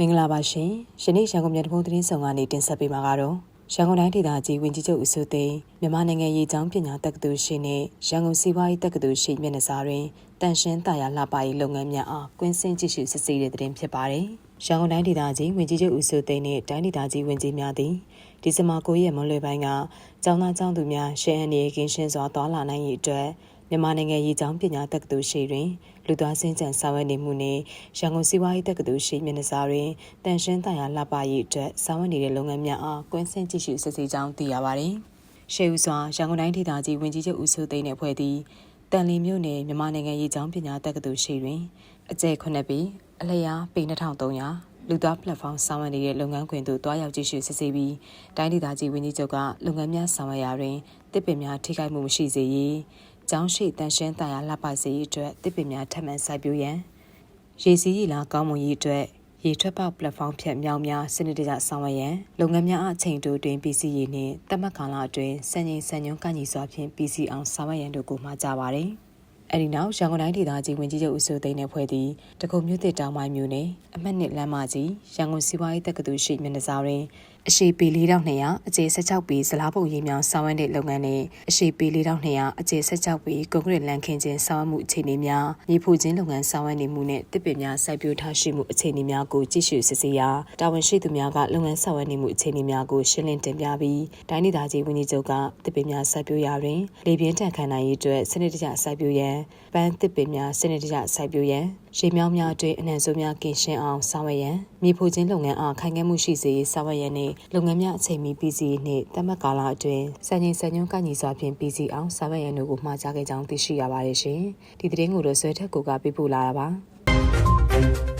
မင်္ဂလာပါရှင်။ယနေ့ရန်ကုန်မြို့တဘုံသတင်းဆောင်ကနေတင်ဆက်ပေးမှာကတော့ရန်ကုန်တိုင်းဒေသကြီးဝင်ကြီးချုပ်ဦးစိုးသိန်းမြန်မာနိုင်ငံရေးချောင်းပညာတက္ကသိုလ်ရှိနဲ့ရန်ကုန်စီးပွားရေးတက္ကသိုလ်ရှိမျက်နှာစာတွင်တန်ရှင်းတာယာလှပရေးလုပ်ငန်းများအားကွင်းစင်ကြည့်ရှုစစ်ဆေးတဲ့တင်ဖြစ်ပါတယ်။ရန်ကုန်တိုင်းဒေသကြီးဝင်ကြီးချုပ်ဦးစိုးသိန်းနဲ့တိုင်းဒေသကြီးဝင်ကြီးများသည်ဒီဇင်ဘာ9ရက်မွန်းလွဲပိုင်းကကျောင်းသားကျောင်းသူများရှယ်အန်ဒီကင်းရှင်းစွာသွာလာနိုင်ရေးအတွက် မြန်မာနိုင်ငံရေးချောင်းပညာတက္ကသိုလ်ရှိတွင် လူသားစင်းကြံဆောင်ရွက်နေမှုနှင့်ရန်ကုန်စီးပွားရေးတက္ကသိုလ်ရှိမျက်နှာစာတွင်တန်ရှင်းတရားလှပရေးအတွက်ဆောင်ရွက်နေတဲ့လုပ်ငန်းများအားကွင်းဆင်းကြည့်ရှုစစ်ဆေးကြောင်းသိရပါသည်။ရှေးဦးစွာရန်ကုန်တိုင်းဒေသကြီးဝင်ကြီးချုပ်ဦးစိုးသိန်းနဲ့ဖွဲ့သည့်တန်လီမြို့နယ်မြန်မာနိုင်ငံရေးချောင်းပညာတက္ကသိုလ်ရှိတွင်အကျဲ9ပေအလျားပေ2300လူသား platform ဆောင်ရွက်နေတဲ့လုပ်ငန်းခွင်သို့တွားရောက်ကြည့်ရှုစစ်ဆေးပြီးတိုင်းဒေသကြီးဝန်ကြီးချုပ်ကလုပ်ငန်းများဆောင်ရွက်ရာတွင်တစ်ပင်များထိခိုက်မှုမရှိစေရေး ကျောင်းရှိတန်ရှင်းတာယာလှပစေရေးအတွက်တစ်ပင်များထပ်မံစိုက်ပျိုးရန်ရေစည်းရည်လာကောင်းမွန်ရေးအတွက်ရေထွက်ပေါက် platform ဖြတ်မြောင်းများစနစ်တကျဆောင်ရွက်ရန်လုပ်ငန်းများအချိန်တိုတွင် PC ရည်နှင့်တတ်မှတ်ကာလအတွင်းစံချိန်စံညွှန်းကန့်ညီစွာဖြင့် PC အောင်ဆောင်ရွက်ရန်တို့ကိုမှာကြားပါသည်။ အဲဒီနောက်ရန်ကုန်တိုင်းဒေသကြီးဝင်ကြီးချုပ်ဦးစိုးသိန်းနဲ့ဖွဲ့သည့်တကုံမြို့သစ်တောင်ပိုင်းမြို့နယ်အမှတ်နှစ်လမ်းမကြီးရန်ကုန်စီးပွားရေးတက္ကသိုလ်ရှိမျက်နှာစာတွင်အရှိပေ4200အကျေ16ပေဇလားပုတ်ရေးမြောင်ဆောင်ရွက်တဲ့လုပ်ငန်းနဲ့အရှိပေ4200အကျေ16ပေကွန်ကရစ်လမ်းခင်းခြင်းဆောင်ရွက်မှုအခြေအနေများမြေဖို့ခြင်းလုပ်ငန်းဆောင်ရွက်နေမှုနဲ့တစ်ပင်များစိုက်ပျိုးထားရှိမှုအခြေအနေများကိုကြည့်ရှုစစ်ဆေးရာတာဝန်ရှိသူများကလုပ်ငန်းဆောင်ရွက်နေမှုအခြေအနေများကိုရှင်းလင်းတင်ပြပြီးတိုင်းဒေသကြီးဝန်ကြီးချုပ်ကတစ်ပင်များစိုက်ပျိုးရာတွင်လေပြင်းထန်ခံနိုင်ရေးအတွက်စနစ်တကျစိုက်ပျိုးရန်ပန်းတစ်ပင်များစနစ်တကျစိုက်ပျိုးရန်ရေမြောင်းများအတွင်းအနှံဆိုးများကင်းရှင်းအောင်ဆောင်ရွက်ရန်မြေဖို့ခြင်းလုပ်ငန်းအားခိုင်ခံ့မှုရှိစေရေးဆောင်ရွက်ရန်နှင့်လုပ်ငန်းများအချိန်မီပြီးစီးနှင့်တတ်မှတ်ကာလအတွင်းစံချိန်စံညွှန်းကညီစွာဖြင့်ပြီးစီးအောင်ဆောင်ရွက်ရန်တို့ကိုမှာကြားခဲ့ကြောင်းသိရှိရပါတယ်ရှင်။ဒီသတင်းကိုတော့ဆွဲထက်ကိုကပြပို့လာတာပါ။